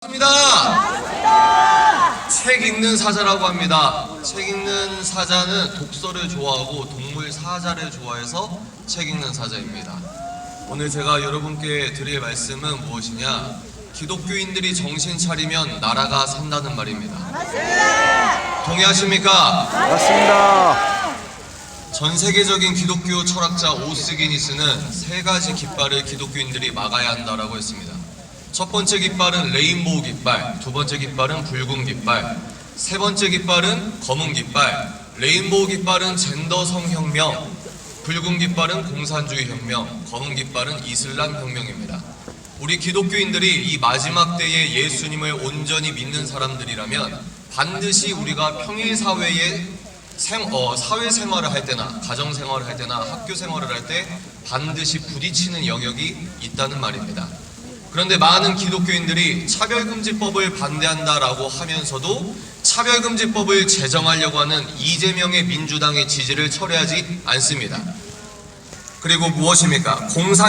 반갑습니다. 책 읽는 사자라고 합니다. 책 읽는 사자는 독서를 좋아하고 동물 사자를 좋아해서 책 읽는 사자입니다. 오늘 제가 여러분께 드릴 말씀은 무엇이냐? 기독교인들이 정신 차리면 나라가 산다는 말입니다. 동의하십니까? 맞습니다. 전 세계적인 기독교 철학자 오스기니스는 세 가지 깃발을 기독교인들이 막아야 한다라고 했습니다. 첫 번째 깃발은 레인보우 깃발, 두 번째 깃발은 붉은 깃발, 세 번째 깃발은 검은 깃발, 레인보우 깃발은 젠더 성혁명, 붉은 깃발은 공산주의 혁명, 검은 깃발은 이슬람 혁명입니다. 우리 기독교인들이 이 마지막 때에 예수님을 온전히 믿는 사람들이라면 반드시 우리가 평일 사회에 생, 어, 사회생활을 할 때나 가정생활을 할 때나 학교 생활을 할 때 반드시 부딪히는 영역이 있다는 말입니다. 그런데 많은 기독교인들이 차별금지법을 반대한다라고 하면서도 차별금지법을 제정하려고 하는 이재명의 민주당의 지지를 철회하지 않습니다. 그리고 무엇입니까? 공산